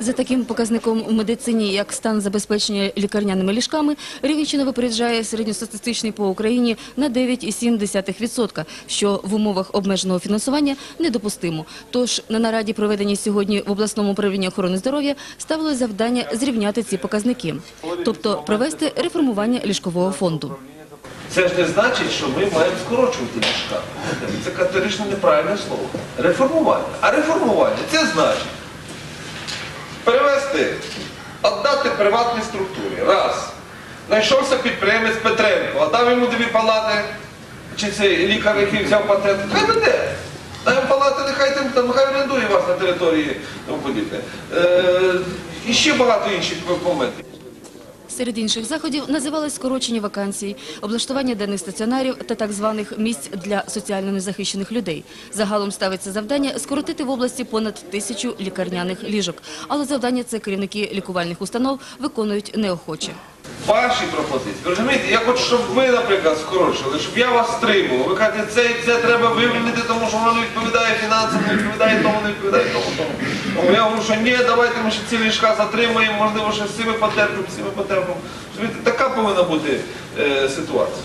За таким показником у медицині, як стан забезпечення лікарняними ліжками, Рівненщина випереджає середньостатистичний по Україні на 9,7%, що в умовах обмеженого фінансування недопустимо. Тож на нараді, проведеній сьогодні в обласному управлінні охорони здоров'я, ставили завдання зрівняти ці показники, тобто провести реформування ліжкового фонду. Це ж не значить, що ми маємо скорочувати ліжка. Це категорично неправильне слово. Реформування. А реформування це значить перевести, віддати приватній структурі. Раз. Знайшовся підприємець Петренко, отдав йому дві палати, чи цей лікар, який взяв патент, хай веде. Дай палати, нехай тим там, нехай орендує вас на території тому подібне. Е, і ще багато інших моментів. Серед інших заходів називали скорочення вакансій, облаштування денних стаціонарів та так званих місць для соціально незахищених людей. Загалом ставиться завдання скоротити в області понад тисячу лікарняних ліжок. Але завдання це керівники лікувальних установ виконують неохоче. Ваші пропозиції. Ви розумієте, я хочу, щоб ви, наприклад, скорочили, щоб я вас стримував. Ви кажете, це це треба вивільнити, тому що воно не відповідає фінансам, не відповідає тому, не відповідає тому. тому. Я говорю, що ні, давайте ми ще ці ліжка затримаємо, можливо, ще з цими потерпимо, з цими потерпимо. Така повинна бути е, ситуація.